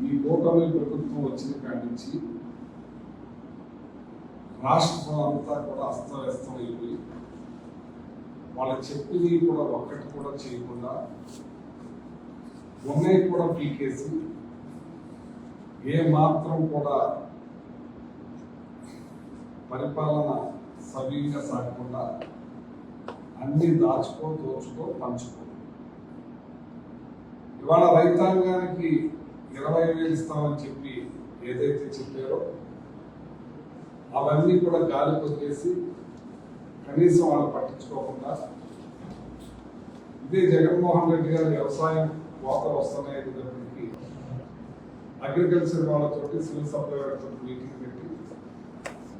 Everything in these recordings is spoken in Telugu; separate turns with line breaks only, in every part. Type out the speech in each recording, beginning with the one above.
ఈ కూటమి ప్రభుత్వం వచ్చిన కాడి నుంచి రాష్ట్రం అంతా కూడా అస్తవ్యస్తం అయిపోయి వాళ్ళ చెప్పింది కూడా ఒక్కటి కూడా చేయకుండా ఉన్నాయి కూడా పీకేసి ఏ మాత్రం కూడా పరిపాలన సవ్యంగా సాగకుండా అన్ని దాచుకో దోచుకో పంచుకో. ఇవాళ రైతాంగానికి ఇరవై వేలు ఇస్తామని చెప్పి ఏదైతే చెప్పారో అవన్నీ కూడా గాలి కొట్టేసి కనీసం వాళ్ళు పట్టించుకోకుండా ఇదే జగన్మోహన్ రెడ్డి గారు వ్యవసాయం కోతలు వస్తున్నాయనేటప్పటికీ అగ్రికల్చర్ వాళ్ళతోటి సివిల్ సప్లై వాళ్ళతో మీటింగ్ పెట్టి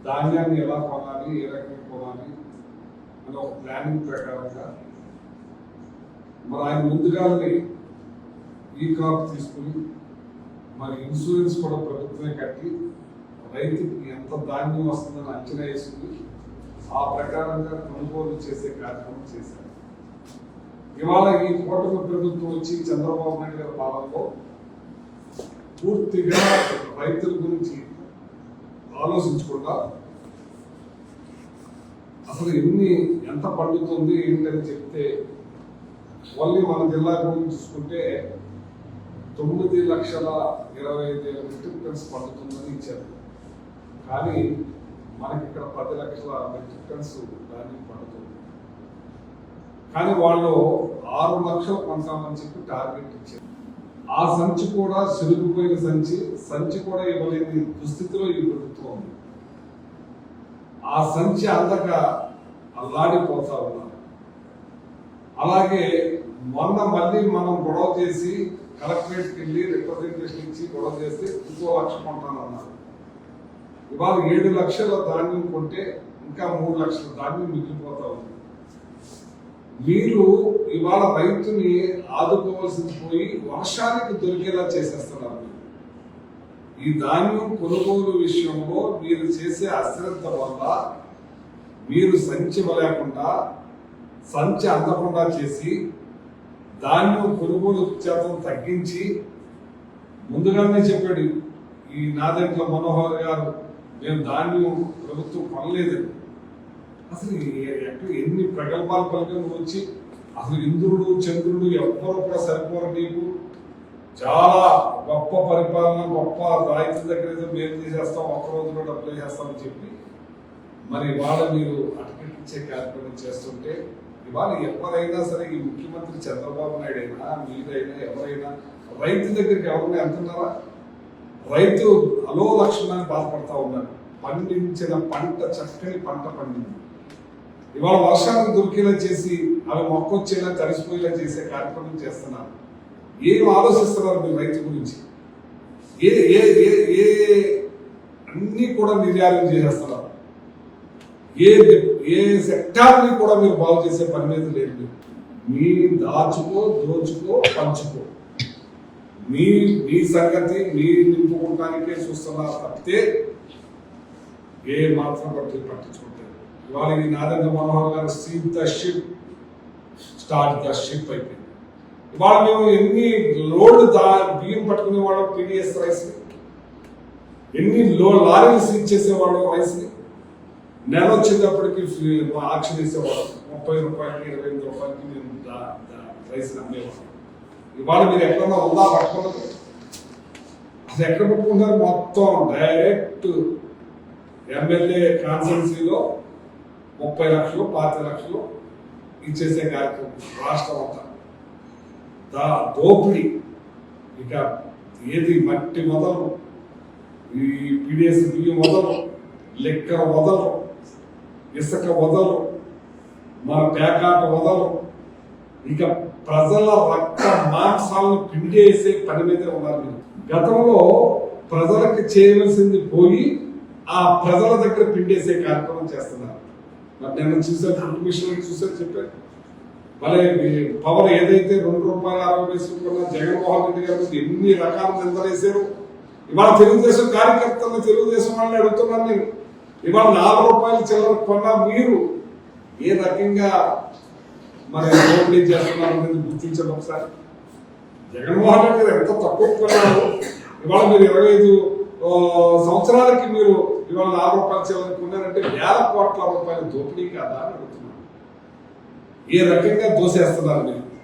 ధాన్యాన్ని ఎలా కొనాలి ఏ రకంగా కొనాలి అని ఒక ప్లానింగ్ ప్రకారంగా మరి ఆయన ముందుగానే ఈ క్రాప్ తీసుకుని మరి ఇన్సూరెన్స్ కూడా ప్రభుత్వమే కట్టి రైతుకి ఎంత ధాన్యం వస్తుందని అంచనా వేసుకుని ఆ ప్రకారంగా కొనుగోలు చేసే కార్యక్రమం చేశారు. ఇవాళ ఈ కూటమి ప్రభుత్వం వచ్చి చంద్రబాబు నాయుడు గారి పాలనలో పూర్తిగా రైతుల గురించి ఆలోచించకుండా అసలు ఎన్ని ఎంత పండుతుంది ఏంటని చెప్తే ఓన్లీ మన జిల్లా గురించి చూసుకుంటే తొమ్మిది లక్షల ఇరవై ఐదు వేల మెట్రిక్ టన్స్ పండుతుందని ఇచ్చారు. కానీ మనకి ఇక్కడ పది లక్షల మెట్రిక్ టన్స్ ధాన్యం పండుతుంది. కానీ వాళ్ళు ఆరు లక్షలు పంచామని చెప్పి టార్గెట్ ఇచ్చారు. ఆ సంచి కూడా సిరిగిపోయిన సంచి సంచి కూడా ఇవ్వలేని దుస్థితిలో ఈ ప్రభుత్వం ఉంది. ఆ సంచి అందక అల్లాడిపోతా ఉన్నారు. అలాగే మొన్న మళ్ళీ మనం గొడవ చేసి కలెక్టరేట్కి వెళ్ళి రిప్రజెంటేషన్ ఇచ్చి గొడవ చేస్తే ఇంకో లక్ష కొంటానన్నారు. ఇవాళ ఏడు లక్షల ధాన్యం కొంటే ఇంకా మూడు లక్షల ధాన్యం మిగిలిపోతా ఉంది. మీరు ఇవాళ రైతుని ఆదుకోవాల్సింది పోయి వర్షానికి దొరికేలా చేసేస్తున్నారు. ఈ ధాన్యం కొనుగోలు విషయంలో మీరు చేసే అశ్రద్ధ వల్ల మీరు సంచివ లేకుండా సంచి అందకుండా చేసి ధాన్యం కొనుగోలు శాతం తగ్గించి ముందుగానే చెప్పాడు ఈ నాదెంట్ల మనోహర్ గారు మేము ధాన్యం ప్రభుత్వం పనలేదు అసలు ఎక్కడ ఎన్ని ప్రగల్భాలు పలికలు వచ్చి అసలు ఇంద్రుడు చంద్రుడు ఎవ్వరు కూడా సరిపోరు నీకు. చాలా గొప్ప పరిపాలన గొప్ప రాయితీ దగ్గర ఏదో మేము తీసేస్తాం ఒక్క రోజులో డబ్బులు చేస్తామని చెప్పి మరి వాళ్ళ మీరు అటకెక్కించే కార్యక్రమం చేస్తుంటే ఇవాళ ఎవరైనా సరే ఈ ముఖ్యమంత్రి చంద్రబాబు నాయుడు అయినా మీరైనా ఎవరైనా రైతు దగ్గరికి ఎవరైనా వెళ్తున్నారా? రైతు అలో లక్షణాన్ని బాధపడతా ఉన్నారు. పండించిన పంట చక్కని పంట పండింది. ఇవాళ వర్షానికి దొరికేలా చేసి అవి మొక్కొచ్చేలా తడిసిపోయేలా చేసే కార్యక్రమం చేస్తున్నారు. ఏం ఆలోచిస్తున్నారు మీరు రైతు గురించి? ఏ ఏ ఏ ఏ అన్నీ కూడా నిర్యాలం చేసేస్తున్నారు. ఏ ఏ సెక్టార్ని కూడా మీరు బాగు చేసే పని మీద లేదు. మీరు. మీ దాచుకో దోచుకో పంచుకో. మీ మీ సంగతి మీ నింపుకోవడానికే చూస్తున్నారు తప్పితే ఏ మాత్రం పట్టి పట్టించుకుంటారు ఇవాళ ఈ నారాయణ మనోహర్ గారు seat the ship start the ship అయిపోయింది. ఇవాళ మేము ఎన్ని లోడ్ దా బియ్యం పట్టుకునే వాళ్ళం పీడిఎస్ రైస్ ఎన్ని లో లారీలు సీజ్ చేసేవాళ్ళం రైస్ని? నెల వచ్చేటప్పటికి ఆక్షన్ వేసేవాళ్ళం ముప్పై రూపాయలకి ఇరవై ఎనిమిది రూపాయలకి మేము దా- రైస్ అమ్మేవాళ్ళం. ఇవాళ మీరు ఎక్కడన్నా ఉందా పట్టుకున్నది అసలు ఎక్కడ పట్టుకుంటారు మొత్తం డైరెక్ట్ ఎమ్మెల్యే కాన్స్టిట్యున్సీలో ముప్పై లక్షలు పాతిక లక్షలు ఇచ్చేసే కార్యక్రమం రాష్ట్రం అంతా. దా దోపిడి. ఇక ఏది మట్టి మొదలు? ఈ పిడిఎస్ బియ్యం మొదలు? లెక్క మొదలు? ఇసుక వదలు మన పేకాట వదలు. ఇక ప్రజల రక్త మాంసాలను పిండేసే పని మీద ఉన్నారు మీరు. గతంలో ప్రజలకు చేయవలసింది పోయి ఆ ప్రజల దగ్గర పిండేసే కార్యక్రమం చేస్తున్నారు. మరి నేను చూసాను ఫుడ్ మిషన్ చూసాను చెప్పాను. మరి పవర్ ఏదైతే రెండు రూపాయలు అరవై వేసుకున్న జగన్మోహన్ రెడ్డి గారు ఎన్ని రకాల నిందలేశారు ఇవాళ తెలుగుదేశం కార్యకర్తలు తెలుగుదేశం వాళ్ళని అడుగుతున్నాను నేను. ఇవాళ నాలుగు రూపాయలు చిల్లర కొన్న మీరు ఏ రకంగా మరి రోడ్లు చేస్తున్నారు అనేది గుర్తించండి ఒకసారి. జగన్మోహన్ రెడ్డి గారు ఎంత తక్కువ కొన్నారు ఇవాళ మీరు ఇరవై ఐదు సంవత్సరాలకి మీరు ఇవాళ నాలుగు రూపాయల చిల్లర కొన్నారంటే వేల కోట్ల రూపాయల దోపిడీ కాదా అని అడుగుతున్నాను ఏ రకంగా దోసేస్తున్నారు మీరు?